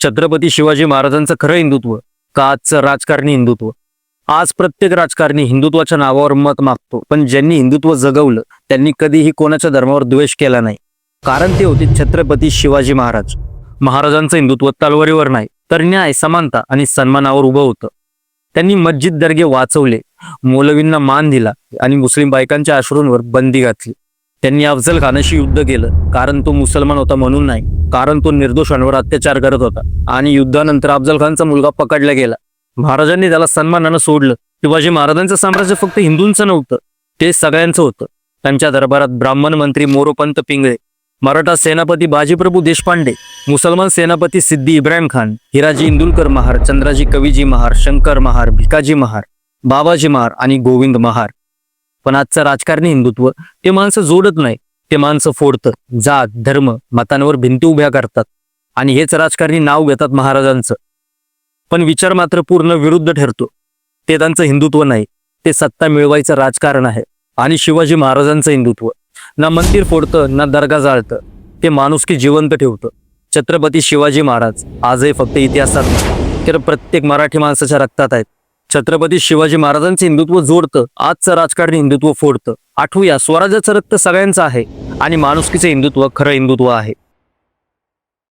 छत्रपती शिवाजी महाराजांचं खरं हिंदुत्व का आजचं राजकारणी हिंदुत्व? आज प्रत्येक राजकारणी हिंदुत्वाच्या नावावर मत मागतो पण ज्यांनी हिंदुत्व जगवलं त्यांनी कधीही कोणाच्या धर्मावर द्वेष केला नाही. कारण ते होते छत्रपती शिवाजी महाराज. महाराजांचं हिंदुत्व तलवारीवर नाही तर न्याय समानता आणि सन्मानावर उभं होतं. त्यांनी मस्जिद दर्गे वाचवले मौलवींना मान दिला आणि मुस्लिम बायकांच्या आश्रूंवर बंदी घातली. त्यांनी अफजल खानाशी युद्ध केलं कारण तो मुसलमान होता म्हणून नाही. कारण तो निर्दोषांवर अत्याचार करत होता. आणि युद्धानंतर अफजल खानचा मुलगा पकडला गेला. महाराजांनी त्याला सन्मानानं सोडलं. शिवाजी महाराजांचं साम्राज्य फक्त हिंदूंचं नव्हतं ते सगळ्यांचं होतं. त्यांच्या दरबारात ब्राह्मण मंत्री मोरोपंत पिंगळे मराठा सेनापती बाजीप्रभू देशपांडे मुसलमान सेनापती सिद्धी इब्राहिम खान हिराजी इंदुलकर महार चंद्राजी कविजी महार शंकर महार भिकाजी महार बाबाजी महार आणि गोविंद महार. पण आजचं राजकारणी हिंदुत्व ते माणसं जोडत नाही ते माणसं फोडतं जात धर्म मतांवर भिंती उभ्या करतात आणि हेच राजकारणी नाव घेतात महाराजांचं. पण विचार मात्र पूर्ण विरुद्ध ठरतो. ते त्यांचं हिंदुत्व नाही ते सत्ता मिळवायचं राजकारण आहे आणि शिवाजी महाराजांचं हिंदुत्व. ना मंदिर फोडतं ना दर्गा जाळतं ते माणुसकी जिवंत ठेवतं. छत्रपती शिवाजी महाराज आजही फक्त इतिहासात नाही, तर प्रत्येक मराठी माणसाच्या रक्तात आहेत. छत्रपती शिवाजी महाराजांचे हिंदुत्व जोडतं आजचं राजकारणी हिंदुत्व फोडतं. आठवूया स्वराज्याचं रक्त सगळ्यांचं आहे आणि माणुसकीचं हिंदुत्व खरं हिंदुत्व आहे.